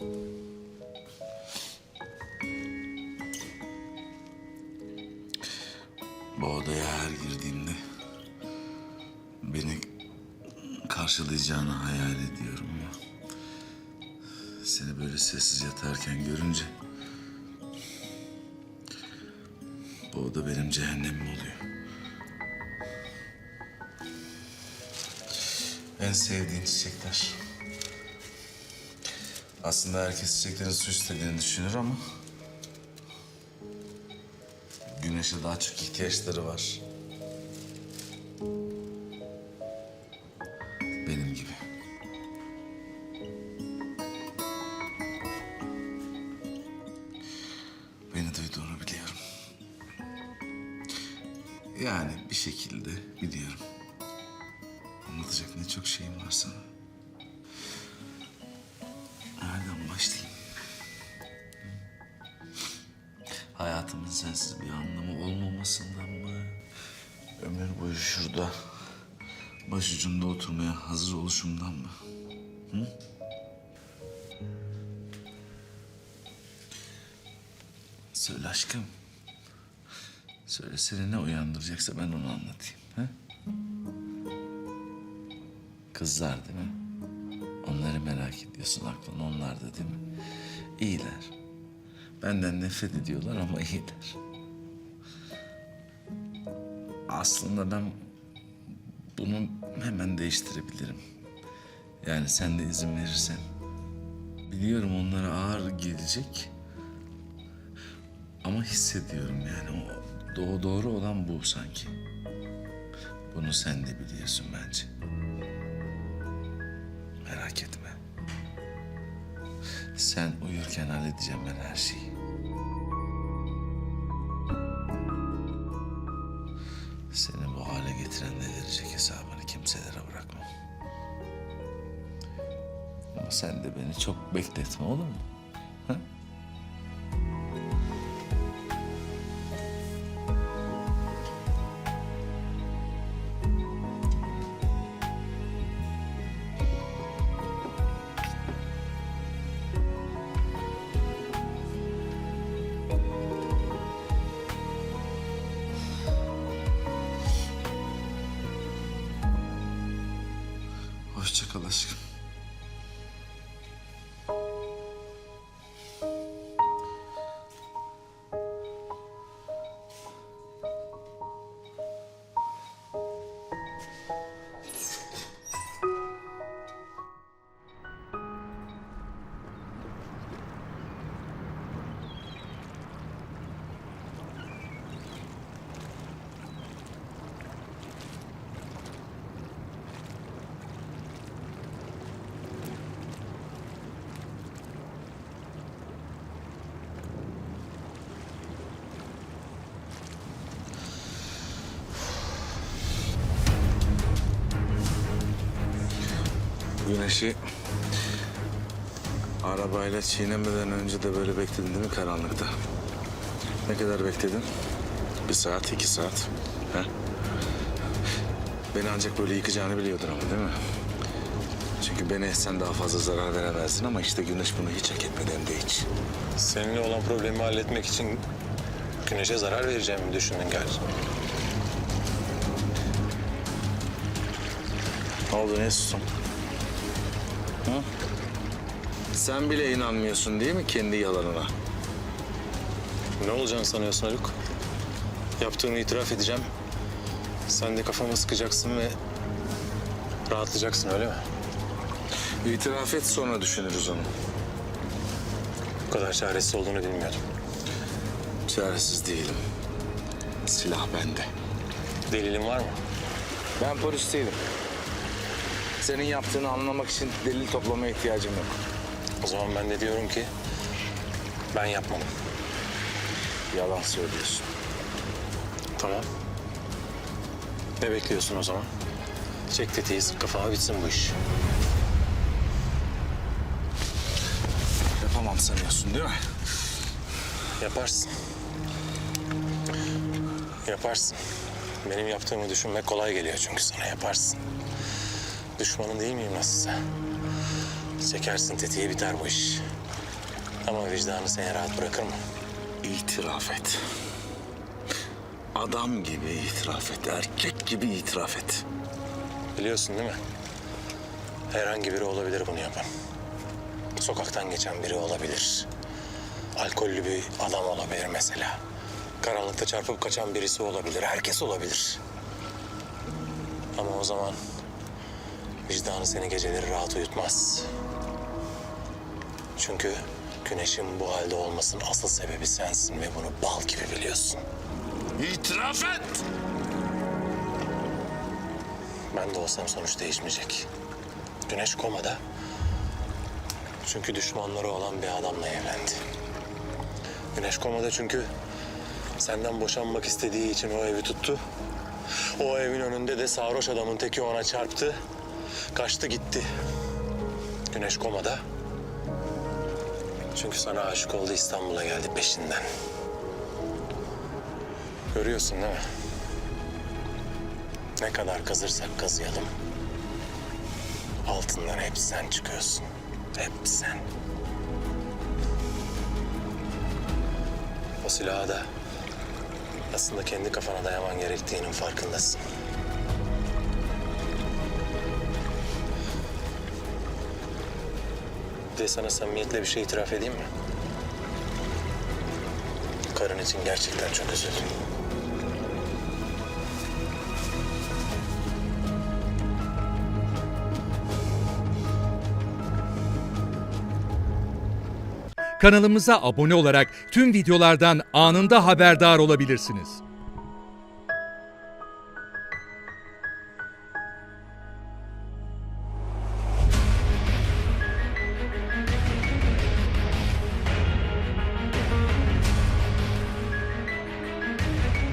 Bu odaya her girdiğimde beni karşılayacağını hayal ediyorum ya. Seni böyle sessiz yatarken görünce bu oda benim cehennemim oluyor. En sevdiğin çiçekler. Aslında herkes çiçeklerin su istediğini düşünür ama... Güneşe daha çok ihtiyaçları var. Benim gibi. Beni duyduğunu biliyorum. Yani bir şekilde biliyorum. Anlatacak ne çok şeyim var sana. Hayatımın sensiz bir anlamı olmamasından mı? Ömür boyu şurada başucunda oturmaya hazır oluşumdan mı? Hı? Söyle aşkım. Söyle seni ne uyandıracaksa ben onu anlatayım. Ha? Kızlar değil mi? Onları merak ediyorsun aklın onlarda değil mi? İyiler. Benden nefret ediyorlar ama iyiler. Aslında ben bunu hemen değiştirebilirim. Yani sen de izin verirsen. Biliyorum onlara ağır gelecek. Ama hissediyorum yani. O doğru, doğru olan bu sanki. Bunu sen de biliyorsun bence. Merak etme. Sen uyurken halledeceğim ben her şeyi. Seni bu hale getiren de verecek hesabını kimselere bırakmam. Ama sen de beni çok bekletme olur mu? Musk. Güneşi arabayla çiğnemeden önce de böyle bekledin değil mi karanlıkta? Ne kadar bekledin? Bir saat, iki saat. Ha? Beni ancak böyle yıkacağını biliyordun ama değil mi? Çünkü beni sen daha fazla zarar veremezdin ama işte güneş bunu hiç hak etmedi hem de hiç. Seninle olan problemi halletmek için güneşe zarar vereceğimi düşündün galiba. Ne oldu ne sustun? Hı? Sen bile inanmıyorsun değil mi kendi yalanına? Ne olacağını sanıyorsun Haluk? Yaptığımı itiraf edeceğim. Sen de kafama sıkacaksın ve rahatlayacaksın öyle mi? İtiraf et sonra düşünürüz onu. Bu kadar çaresiz olduğunu bilmiyordum. Çaresiz değilim. Silah bende. Delilin var mı? Ben polis değilim. Senin yaptığını anlamak için delil toplamaya ihtiyacım yok. O zaman ben de diyorum ki ben yapmadım. Yalan söylüyorsun. Tamam. Ne bekliyorsun o zaman? Çek tetiği sık kafama bitsin bu iş. Yapamam sanıyorsun değil mi? Yaparsın. Yaparsın. Benim yaptığımı düşünmek kolay geliyor çünkü sana yaparsın. Düşmanın değil miyim nasılsa? Çekersin tetiği biter bu iş. Ama vicdanı seni rahat bırakır mı? İtiraf et. Adam gibi itiraf et. Erkek gibi itiraf et. Biliyorsun değil mi? Herhangi biri olabilir bunu yapan. Sokaktan geçen biri olabilir. Alkollü bir adam olabilir mesela. Karanlıkta çarpıp kaçan birisi olabilir. Herkes olabilir. Ama o zaman vicdanı seni geceleri rahat uyutmaz. Çünkü güneşin bu halde olmasının asıl sebebi sensin ve bunu bal gibi biliyorsun. İtiraf et! Ben de olsam sonuç değişmeyecek. Güneş komada. Çünkü düşmanları olan bir adamla evlendi. Güneş komada çünkü senden boşanmak istediği için o evi tuttu. O evin önünde de sarhoş adamın teki ona çarptı. Kaçtı gitti. Güneş komada. Çünkü sana aşık oldu İstanbul'a geldi peşinden. Görüyorsun değil mi? Ne kadar kazırsak kazıyalım. Altından hep sen çıkıyorsun. Hep sen. O silahı da aslında kendi kafana dayaman gerektiğinin farkındasın. De sana samimiyetle bir şey itiraf edeyim mi? Karın için gerçekten çok üzüldüm. Kanalımıza abone olarak tüm videolardan anında haberdar olabilirsiniz.